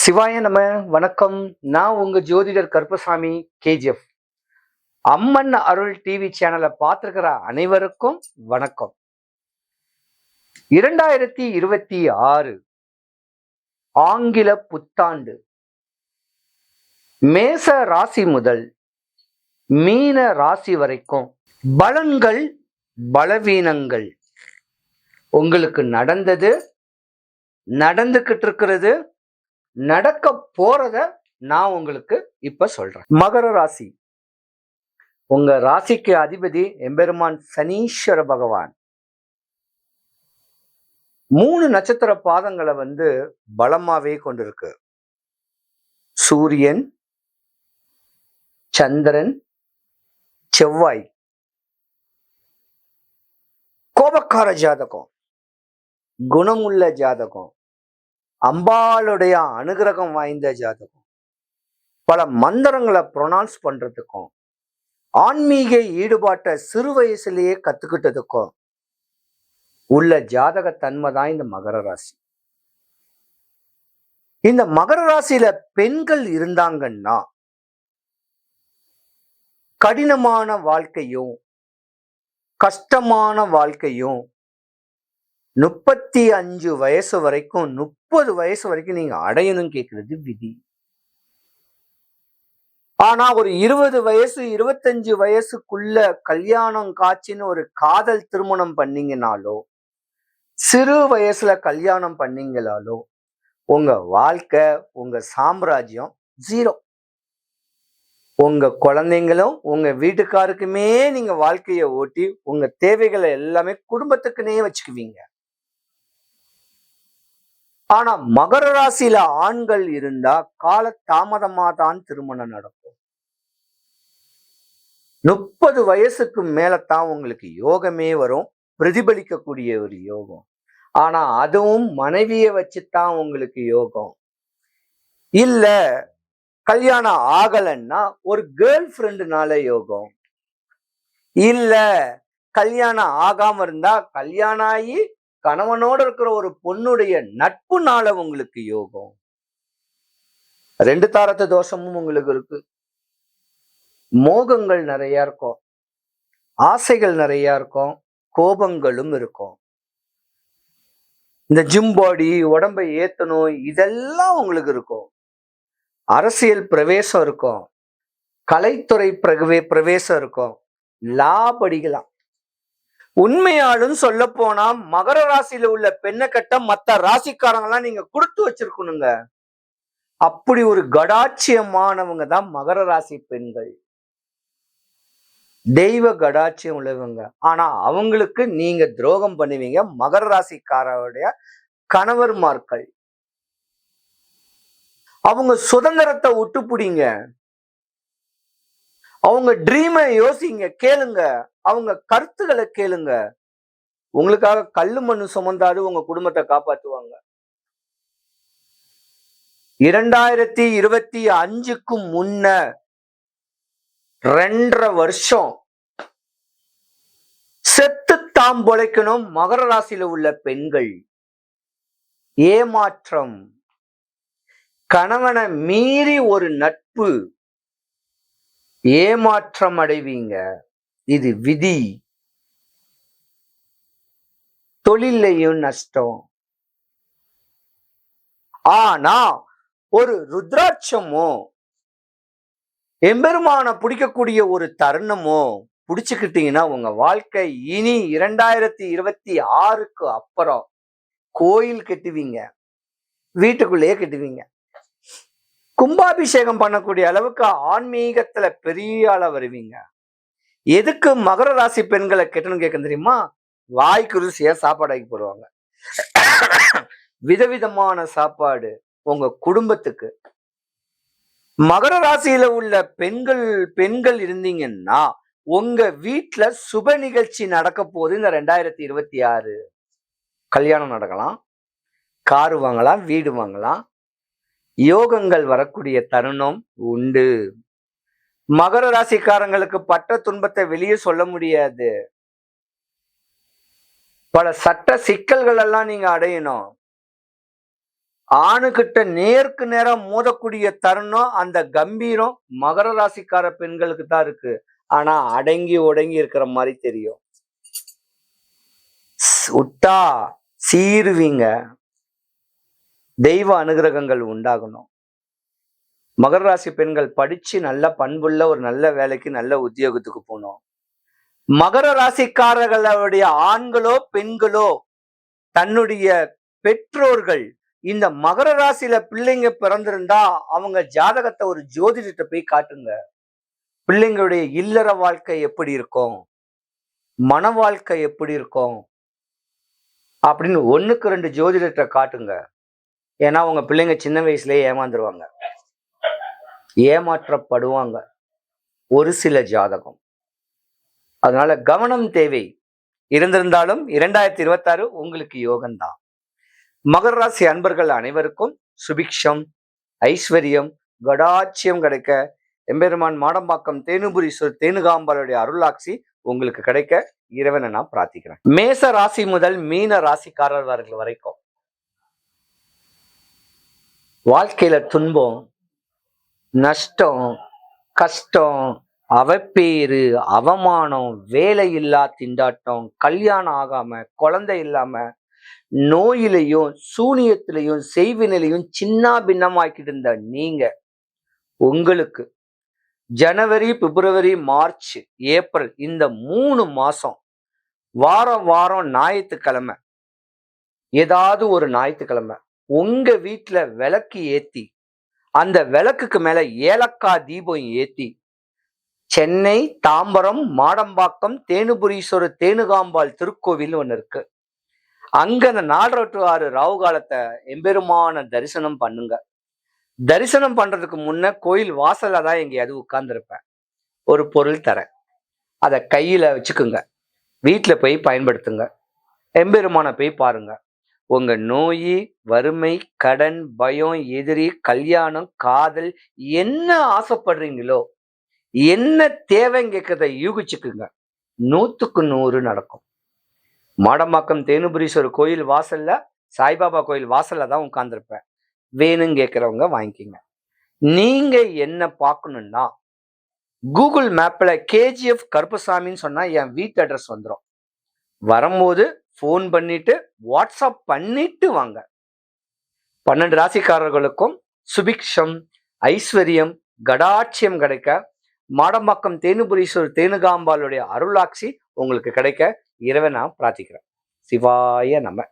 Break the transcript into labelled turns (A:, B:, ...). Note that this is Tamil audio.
A: சிவாய நம்ம வணக்கம். நான் உங்க ஜோதிடர் கருப்பசாமி கேஜிஎஃப். அம்மன் அருள் டிவி சேனலை பார்த்துருக்கிற அனைவருக்கும் வணக்கம். இரண்டாயிரத்தி இருபத்தி ஆறு ஆங்கில புத்தாண்டு. மேச ராசி முதல் மீன ராசி வரைக்கும் பலன்கள் பலவீனங்கள். உங்களுக்கு நடந்தது நடந்துகிட்டு இருக்கிறது நடக்க போறத நான் உங்களுக்கு இப்ப சொல்றேன். மகர ராசி. உங்க ராசிக்கு அதிபதி எம்பெருமான் சனீஸ்வர பகவான். மூணு நட்சத்திர பாதங்களை வந்து பலமாவே கொண்டிருக்கு. சூரியன் சந்திரன் செவ்வாய். கோபக்கார ஜாதகம். குணமுள்ள ஜாதகம். அம்பாளுடைய அனுகிரகம் வாய்ந்த ஜாதகம். பல மந்திரங்களை ப்ரொனவுன்ஸ் பண்றதுக்கும் ஆன்மீக ஈடுபாட்டை சிறு வயசுலேயே கத்துக்கிட்டதுக்கும் உள்ள ஜாதக தன்மை தான் இந்த மகர ராசி. இந்த மகர ராசியில பெண்கள் இருந்தாங்கன்னா கடினமான வாழ்க்கையும் கஷ்டமான வாழ்க்கையும் முப்பத்தி அஞ்சு வயசு வரைக்கும் முப்பது வயசு வரைக்கும் நீங்க அடையணும் கேட்கறது விதி. ஆனா ஒரு இருபது வயசு இருபத்தஞ்சு வயசுக்குள்ள கல்யாணம் காட்சின்னு ஒரு காதல் திருமணம் பண்ணீங்கனாலோ சிறு வயசுல கல்யாணம் பண்ணீங்களாலோ உங்க வாழ்க்கை உங்க சாம்ராஜ்யம் ஜீரோ உங்க குழந்தைங்களும் உங்க வீட்டுக்காருக்குமே நீங்க வாழ்க்கையை ஓட்டி உங்க தேவைகளை எல்லாமே குடும்பத்துக்குனே வச்சுக்குவீங்க. ஆனா மகர ராசியில ஆண்கள் இருந்தா கால தாமதமா தான் திருமணம் நடக்கும். முப்பது வயசுக்கு மேலத்தான் உங்களுக்கு யோகமே வரும். பிரதிபலிக்கக்கூடிய ஒரு யோகம். ஆனா அதுவும் மனைவியை வச்சுத்தான் உங்களுக்கு யோகம். இல்ல கல்யாணம் ஆகலைன்னா ஒரு கேர்ள் ஃப்ரெண்டுனால யோகம். இல்ல கல்யாணம் ஆகாம இருந்தா கல்யாணம் ஆகி கணவனோட இருக்கிற ஒரு பொண்ணுடைய நட்பு நாள உங்களுக்கு யோகம். ரெண்டு தாரத்து தோஷமும் உங்களுக்கு இருக்கு. மோகங்கள் நிறைய இருக்கும். ஆசைகள் நிறைய இருக்கும். கோபங்களும் இருக்கும். இந்த ஜிம் பாடி உடம்பை ஏத்தணும் இதெல்லாம் உங்களுக்கு இருக்கும். அரசியல் பிரவேசம் இருக்கும். கலைத்துறை பிரவே பிரவேசம் இருக்கும். லா படிக்கலாம். உண்மையாலும் சொல்ல போனா மகர ராசியில உள்ள பெண்ணை கட்ட மத்த ராசிக்காரங்கெல்லாம் நீங்க கொடுத்து வச்சிருக்கணுங்க. அப்படி ஒரு கடாட்சியமானவங்க தான் மகர ராசி பெண்கள். தெய்வ கடாட்சியம் உள்ளவங்க. ஆனா அவங்களுக்கு நீங்க துரோகம் பண்ணுவீங்க. மகர ராசிக்காரருடைய கணவர்மார்கள். அவங்க சுதந்திரத்தை ஒட்டு பிடிங்க அவங்க ட்ரீமை யோசிங்க கேளுங்க. அவங்க கருத்துக்களை கேளுங்க. உங்களுக்காக கல்லு மண்ணு சுமந்தாரு உங்க குடும்பத்தை காப்பாற்றுவாங்க இரண்டாயிரத்தி இருபத்தி அஞ்சுக்கு முன்ன ரெண்டரை வருஷம் செத்து தாம் பொழைக்கணும் மகர ராசியில உள்ள பெண்கள். ஏமாற்றம். கணவனை மீறி ஒரு நட்பு. ஏமாற்றம் அடைவீங்க இது விதி. தொழிலையும் நஷ்டம். ஆனா ஒரு ருத்ராட்சமோ எம்பெருமான பிடிக்கக்கூடிய ஒரு தருணமோ பிடிச்சுக்கிட்டீங்கன்னா உங்க வாழ்க்கை இனி இரண்டாயிரத்தி இருபத்தி ஆறுக்கு அப்புறம் கோயில் கட்டுவீங்க. வீட்டுக்குள்ளேயே கட்டுவீங்க. கும்பாபிஷேகம் பண்ணக்கூடிய அளவுக்கு ஆன்மீகத்துல பெரிய ஆளா வருவீங்க. எதுக்கு மகர ராசி பெண்களை கெட்டணும்னு கேட்க தெரியுமா? வாய்க்கு ருசியா சாப்பாடு ஆக்கி போடுவாங்க. விதவிதமான சாப்பாடு உங்க குடும்பத்துக்கு. மகர ராசியில உள்ள பெண்கள் பெண்கள் இருந்தீங்கன்னா உங்க வீட்டுல சுப நிகழ்ச்சி நடக்க போகுது இந்த ரெண்டாயிரத்தி இருபத்தி ஆறு. கல்யாணம் நடக்கலாம். காரு வாங்கலாம் வீடு வாங்கலாம். யோகங்கள் வரக்கூடிய தருணம் உண்டு. மகர ராசிக்காரங்களுக்கு பட்ட துன்பத்தை வெளியே சொல்ல முடியாது. பல சட்ட சிக்கல்கள் எல்லாம் நீங்க அடையணும். ஆணுகிட்ட நேருக்கு நேரம் மோதக்கூடிய தருணம் அந்த கம்பீரம் மகர ராசிக்கார பெண்களுக்கு தான் இருக்கு. ஆனா அடங்கி ஒடங்கி இருக்கிற மாதிரி தெரியும். ஸ்- விட்டா சீருவீங்க. தெய்வ அனுகிரகங்கள் உண்டாகணும். மகர ராசி பெண்கள் படிச்சு நல்ல பண்புள்ள ஒரு நல்ல வேலைக்கு நல்ல உத்தியோகத்துக்கு போகணும். மகர ராசிக்காரர்களுடைய ஆண்களோ பெண்களோ தன்னுடைய பெற்றோர்கள் இந்த மகர ராசியில பிள்ளைங்க பிறந்திருந்தா அவங்க ஜாதகத்தை ஒரு ஜோதிடத்தை போய் காட்டுங்க. பிள்ளைங்களுடைய இல்லற வாழ்க்கை எப்படி இருக்கும்? மன வாழ்க்கை எப்படி இருக்கும்? அப்படின்னு ஒண்ணுக்கு ரெண்டு ஜோதிடத்தை காட்டுங்க. ஏன்னா உங்க பிள்ளைங்க சின்ன வயசுலயே ஏமாந்துருவாங்க. ஏமாற்றப்படுவாங்க. ஒரு சில ஜாதகம். அதனால கவனம் தேவை. இருந்திருந்தாலும் இரண்டாயிரத்தி இருபத்தாறு உங்களுக்கு யோகம்தான். மகர ராசி அன்பர்கள் அனைவருக்கும் சுபிக்ஷம் ஐஸ்வர்யம் கடாட்சியம் கிடைக்க எம்பெருமான் மாடம்பாக்கம் தேனுபுரீஸ்வர் தேனுகாம்பாலுடைய அருளாட்சி உங்களுக்கு கிடைக்க இறைவனை நான் பிரார்த்திக்கிறேன். மேச ராசி முதல் மீன ராசிக்காரர்கள் வரைக்கும். வாழ்க்கையில துன்பம் நஷ்டம் கஷ்டம் அவப்பேறு அவமானம் வேலை இல்லா திண்டாட்டம் கல்யாணம் ஆகாம குழந்தை இல்லாம நோயிலையும் சூனியத்திலையும் செய்வினிலையும் சின்ன பின்னமாக்கிட்டு இருந்த நீங்க உங்களுக்கு ஜனவரி பிப்ரவரி மார்ச் ஏப்ரல் இந்த மூணு மாசம் வாரம் வாரம் ஞாயிற்றுக்கிழமை ஏதாவது ஒரு ஞாயிற்றுக்கிழமை உங்க வீட்டுல விளக்கு ஏத்தி அந்த விளக்குக்கு மேல ஏலக்காய் தீபம் ஏத்தி சென்னை தாம்பரம் மாடம்பாக்கம் தேனுபுரீஸ்வரர் தேனுகாம்பாள் திருக்கோவில் ஒன்று இருக்கு. அங்க அந்த நாலரை ஆறு ராவு காலத்தை எம்பெருமான தரிசனம் பண்ணுங்க. தரிசனம் பண்றதுக்கு முன்ன கோயில் வாசல்ல தான் எங்கேயாவது உட்கார்ந்துருப்பேன். ஒரு பொருள் தரேன். அதை கையில வச்சுக்குங்க. வீட்டில் போய் பயன்படுத்துங்க. எம்பெருமான போய் பாருங்க. உங்க நோய் வறுமை கடன் பயம் எதிரி கல்யாணம் காதல் என்ன ஆசைப்படுறீங்களோ என்ன தேவைங்கிறத யூகிச்சுக்குங்க. நூத்துக்கு நூறு நடக்கும். மாடம்பாக்கம் தேனுபுரீஸ்வரர் கோயில் வாசல்ல சாய்பாபா கோயில் வாசல்ல தான் உட்காந்துருப்பேன் வேணும் கேட்குறவங்க வாங்கிக்கிங்க. நீங்க என்ன பார்க்கணும்னா கூகுள் மேப்ல கேஜிஎஃப் கருப்பசாமின்னு சொன்னா என் வீட்டு அட்ரஸ் வந்துடும் வரும்போது ஃபோன் பண்ணிட்டு வாட்ஸ்அப் பண்ணிட்டு வாங்க. பன்னெண்டு ராசிக்காரர்களுக்கும் சுபிக்ஷம் ஐஸ்வர்யம் கடாட்சியம் கிடைக்க மாடம்பாக்கம் தேனுபுரீஸ்வரர் தேனுகாம்பாளுடைய அருளாட்சி உங்களுக்கு கிடைக்க இரவை நான் பிரார்த்திக்கிறேன். சிவாய நம்ம